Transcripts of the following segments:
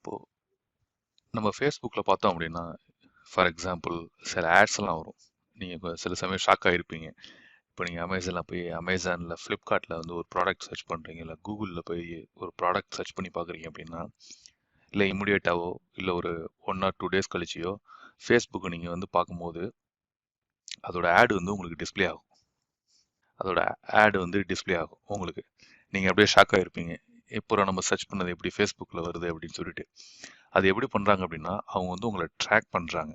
இப்போது நம்ம ஃபேஸ்புக்கில் பார்த்தோம் அப்படின்னா ஃபார் எக்ஸாம்பிள் சில ஆட்ஸ்லாம் வரும். நீங்கள் இப்போ சில சமயம் ஷாக் ஆகிருப்பீங்க இப்போ நீங்கள் அமேசானில் போய் அமேசானில் ஃப்ளிப்கார்ட்டில் வந்து ஒரு ப்ராடக்ட் சர்ச் பண்ணுறீங்க இல்லை கூகுளில் போய் ஒரு ப்ராடக்ட் சர்ச் பண்ணி பார்க்குறீங்க அப்படின்னா இல்லை இம்மிடியேட்டாவோ இல்லை ஒரு ஒன் ஆர் டூ டேஸ் கழிச்சியோ ஃபேஸ்புக்கை நீங்கள் வந்து பார்க்கும்போது அதோட ஆடு வந்து உங்களுக்கு டிஸ்ப்ளே ஆகும். அதோட ஆடு வந்து டிஸ்ப்ளே ஆகும் உங்களுக்கு. நீங்கள் அப்படியே ஷாக் ஆகிருப்பீங்க இப்போ நம்ம சர்ச் பண்ணது எப்படி ஃபேஸ்புக்கில் வருது அப்படின்னு சொல்லிட்டு. அது எப்படி பண்ணுறாங்க அப்படின்னா அவங்க வந்து உங்களை ட்ராக் பண்ணுறாங்க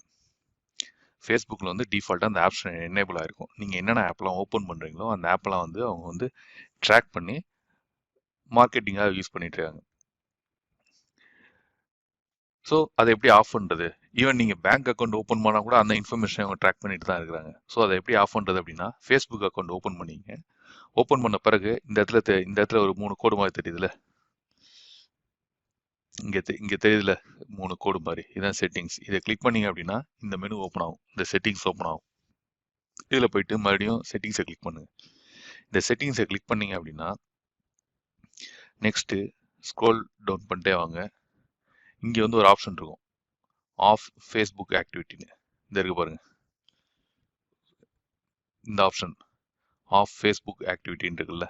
ஃபேஸ்புக்கில் வந்து டிஃபால்ட்டாக அந்த ஆப்ஷன் எனேபிள் ஆகிருக்கும் நீங்கள் என்னென்ன ஆப்லாம் ஓப்பன் பண்ணுறீங்களோ அந்த ஆப்லாம் வந்து அவங்க வந்து ட்ராக் பண்ணி மார்க்கெட்டிங்காக யூஸ் பண்ணிட்டு இருக்காங்க. ஸோ அதை எப்படி ஆஃப் பண்ணுறது ஈவன் நீங்கள் பேங்க் அக்கௌண்ட் ஓப்பன் பண்ணால் கூட அந்த இன்ஃபர்மேஷன் அவங்க ட்ராக் பண்ணிட்டு தான் இருக்கிறாங்க. ஸோ அதை எப்படி ஆஃப் பண்ணுறது அப்படின்னா ஃபேஸ்புக் அக்கௌண்ட் ஓப்பன் பண்ணிங்க. ஓப்பன் பண்ண பிறகு இந்த இடத்துல தெ- இந்த இடத்துல ஒரு மூணு கோடு மாதிரி தெரியுதுல? இங்கே தெ இங்கே தெரியுதுல? மூணு கோடு மாதிரி. இதான் செட்டிங்ஸ் இதை கிளிக் பண்ணீங்க அப்படின்னா இந்த மெனு ஓப்பன் ஆகும். இந்த செட்டிங்ஸ் ஓப்பன் ஆகும். இதில் போயிட்டு மறுபடியும் செட்டிங்ஸை கிளிக் பண்ணுங்க. இந்த செட்டிங்ஸை கிளிக் பண்ணீங்க அப்படின்னா நெக்ஸ்ட்டு ஸ்க்ரோல் டவுன் பண்ணிட்டே வாங்க. இங்கே வந்து ஒரு ஆப்ஷன் இருக்கும். ஆஃப் ஃபேஸ்புக் ஆக்டிவிட்டின்னு இந்த இருக்கு பாருங்க. இந்த ஆப்ஷன் ஆஃப் ஃபேஸ்புக் ஆக்டிவிட்டின்னு இருக்குல்ல.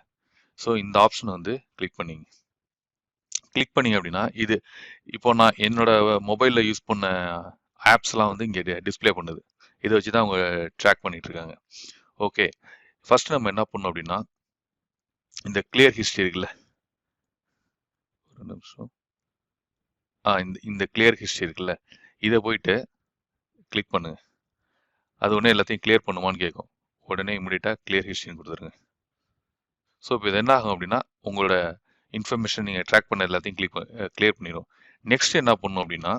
ஸோ இந்த ஆப்ஷன் வந்து கிளிக் பண்ணிங்க. கிளிக் பண்ணீங்க அப்படின்னா இது இப்போ நான் என்னோட மொபைலில் யூஸ் பண்ண ஆப்ஸ்லாம் வந்து இங்கே டிஸ்ப்ளே பண்ணுது. இதை வச்சு தான் அவங்க ட்ராக் பண்ணிட்டு இருக்காங்க. ஓகே ஃபர்ஸ்ட் நம்ம என்ன பண்ணோம் அப்படின்னா இந்த கிளியர் ஹிஸ்ட்ரி இருக்குல்ல. ஒரு நிமிஷம். ஆ இந்த இந்த கிளியர் ஹிஸ்ட்ரி இருக்குல்ல. இதை போயிட்டு கிளிக் பண்ணுங்க. அது உடனே எல்லாத்தையும் கிளியர் பண்ணுமான்னு கேட்கும். உடனே இமீடியட்டாக கிளியர் ஹிஸ்ட்ரின்னு கொடுத்துருங்க. ஸோ இப்போ இது என்ன ஆகும் அப்படின்னா உங்களோட இன்ஃபர்மேஷன் நீங்கள் ட்ராக் பண்ண எல்லாத்தையும் கிளிக் கிளியர் பண்ணிடும் நெக்ஸ்ட் என்ன பண்ணும் அப்படின்னா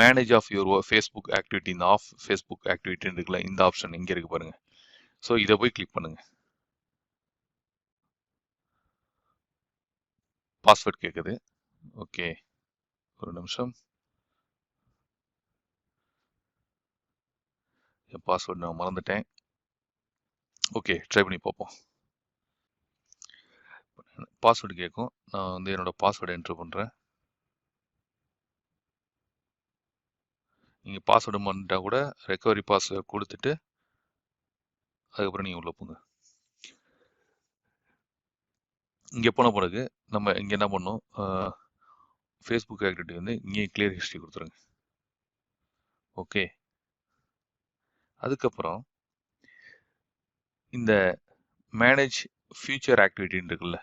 manage of your Facebook activity இந்த ஆஃப் ஃபேஸ்புக் ஆக்டிவிட்டின்னு இருக்குல்ல இந்த ஆப்ஷன் இங்கே இருக்கு பாருங்கள் ஸோ இதை போய் கிளிக் பண்ணுங்கள் பாஸ்வேர்ட் கேட்குது ஓகே ஒரு நிமிஷம். என் பாஸ்வேர்ட் நான் மறந்துட்டேன். ஓகே ட்ரை பண்ணி பார்ப்போம். பாஸ்வேர்டு கேட்கும் நான் வந்து என்னோட பாஸ்வேர்டு என்ட்ரு பண்ணுறேன் நீங்கள் பாஸ்வேர்டு பண்ணிட்டா கூட ரெக்கவரி பாஸ்வேர்டு கொடுத்துட்டு அதுக்கப்புறம் நீங்கள் உள்ளே போங்க. இங்கே போன பிறகு நம்ம இங்கே என்ன பண்ணோம்? ஃபேஸ்புக் ஆக்டிவிட்டி வந்து இங்கேயும் கிளியர் ஹிஸ்ட்ரி கொடுத்துருங்க. ஓகே அதுக்கப்புறம் இந்த மேனேஜ் ஃபியூச்சர் ஆக்டிவிட்டின்னு இருக்குல்ல?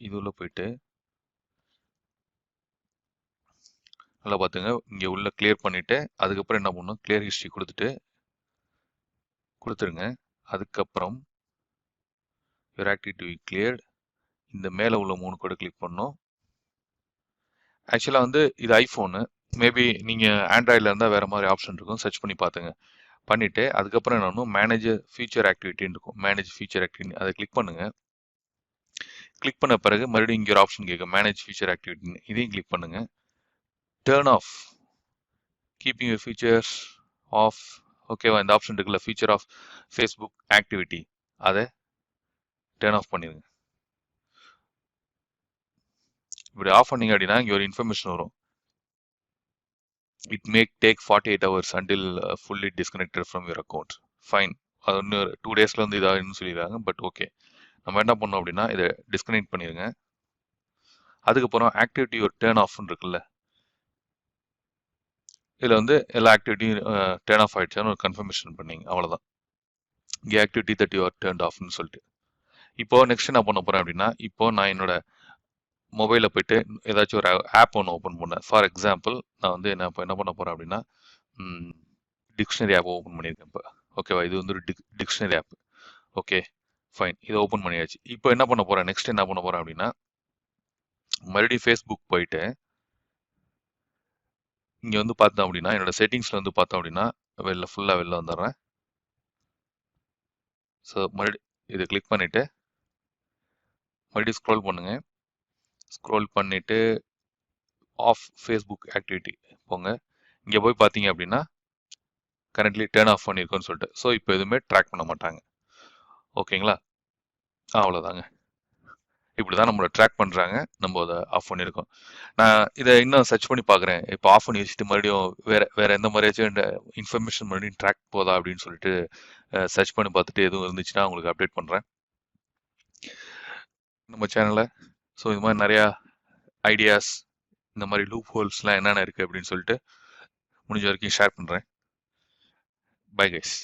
இது உள்ள போயிட்டு நல்லா பார்த்துங்க இங்கே உள்ள கிளியர் பண்ணிவிட்டு அதுக்கப்புறம் என்ன பண்ணணும்? கிளியர் ஹிஸ்ட்ரி கொடுத்துட்டு கொடுத்துருங்க. அதுக்கப்புறம் யுவர் ஆக்டிவிட்டி கிளியர்ட் இந்த மேலே உள்ள மூணு கூட கிளிக் பண்ணோம் ஆக்சுவலாக வந்து இது ஐஃபோனு மேபி நீங்கள் ஆண்ட்ராய்டில் இருந்தால் வேறு மாதிரி ஆப்ஷன் இருக்கும். சர்ச் பண்ணி பார்த்துங்க பண்ணிவிட்டு அதுக்கப்புறம் என்ன பண்ணணும் மேனேஜ் ஃபியூச்சர் ஆக்டிவிட்டின்னு இருக்கும். மேனேஜ் ஃபியூச்சர் ஆக்டிவிட்டி அதை கிளிக் பண்ணுங்கள் கிளிக் பண்ண பிறகு மறுபடியும் இங்கே ஒரு ஆப்ஷன் கேட்கும். மேனேஜ் ஃபியூச்சர் ஆக்டிவிட்டின்னு இதையும் கிளிக் பண்ணுங்கள் turn off keeping your features off ஓகேவா இந்த ஆப்ஷன் இருக்குல்ல. ஃபியூச்சர் ஆஃப் ஃபேஸ்புக் ஆக்டிவிட்டி அதை டேர்ன் ஆஃப் பண்ணிடுங்க. இப்படி ஆஃப் பண்ணீங்க அப்படின்னா இங்கே ஒரு இன்ஃபர்மேஷன் வரும். It make take forty eight hours until fully disconnected from your account fine அது இன்னும் டூ டேஸில் வந்து இதாகுன்னு சொல்லிடுறாங்க பட் ஓகே நம்ம என்ன பண்ணோம் அப்படின்னா இதை டிஸ்கனெக்ட் பண்ணிடுங்க. அதுக்கப்புறம் ஆக்டிவிட்டி ஒரு டேர்ன் ஆஃப்னு இருக்குல்ல? இதில் வந்து எல்லா ஆக்டிவிட்டியும் டேர்ன் ஆஃப் ஆகிடுச்சான்னு ஒரு கன்ஃபர்மேஷன் பண்ணீங்க அவ்வளோதான் இங்கே activity that you are turn ஆஃப்னு சொல்லிட்டு. இப்போ நெக்ஸ்ட் என்ன பண்ண போகிறேன் அப்படின்னா இப்போ நான் என்னோட மொபைலில் போயிட்டு ஏதாச்சும் ஒரு ஆப் ஒன்று ஓப்பன் பண்ணேன் ஃபார் எக்ஸாம்பிள் நான் வந்து என்ன இப்போ என்ன பண்ண போகிறேன் அப்படின்னா டிக்ஷனரி ஆப் ஓப்பன் பண்ணியிருக்கேன் இப்போ. ஓகேவா இது வந்து ஒரு டிக் டிக்ஷனரி ஆப் ஓகே ஃபைன் இதை ஓப்பன் பண்ணியாச்சு. இப்போ என்ன பண்ண போகிறேன் நெக்ஸ்ட் என்ன பண்ண போகிறேன் அப்படின்னா மறுபடியும் ஃபேஸ்புக் போயிட்டு இங்கே வந்து பார்த்தோம் அப்படின்னா என்னோட செட்டிங்ஸில் வந்து பார்த்தோம் அப்படின்னா வெளில ஃபுல்லாக வெளில வந்துடுறேன். ஸோ மறுபடி இதை கிளிக் பண்ணிவிட்டு மறுபடியும் ஸ்க்ரோல் பண்ணுங்கள் ஸ்க்ரோல் பண்ணிவிட்டு ஆஃப் ஃபேஸ்புக் ஆக்டிவிட்டி போங்க. இங்கே போய் பார்த்தீங்க அப்படின்னா கரண்ட்லி டேர்ன் ஆஃப் பண்ணியிருக்கோன்னு சொல்லிட்டு. ஸோ இப்போ எதுவுமே ட்ராக் பண்ண மாட்டாங்க. ஓகேங்களா? அவ்வளோதாங்க இப்படி தான் நம்மளை ட்ராக் பண்ணுறாங்க நம்ம அதை ஆஃப் பண்ணியிருக்கோம் நான் இதை இன்னும் சர்ச் பண்ணி பார்க்குறேன். இப்போ ஆஃப் பண்ணி வச்சுட்டு மறுபடியும் வேறு வேறு எந்த மாதிரியாச்சும் இன்ஃபர்மேஷன் மறுபடியும் ட்ராக் போதா அப்படின்னு சொல்லிட்டு சர்ச் பண்ணி பார்த்துட்டு எதுவும் இருந்துச்சுன்னா உங்களுக்கு அப்டேட் பண்ணுறேன் நம்ம சேனலை ஸோ இது மாதிரி நிறையா ஐடியாஸ் இந்த மாதிரி லூப் ஹோல்ஸ்லாம் என்னென்ன இருக்குது அப்படின்னு சொல்லிட்டு முடிஞ்ச வரைக்கும் ஷேர் பண்ணுறேன் பை கைஸ்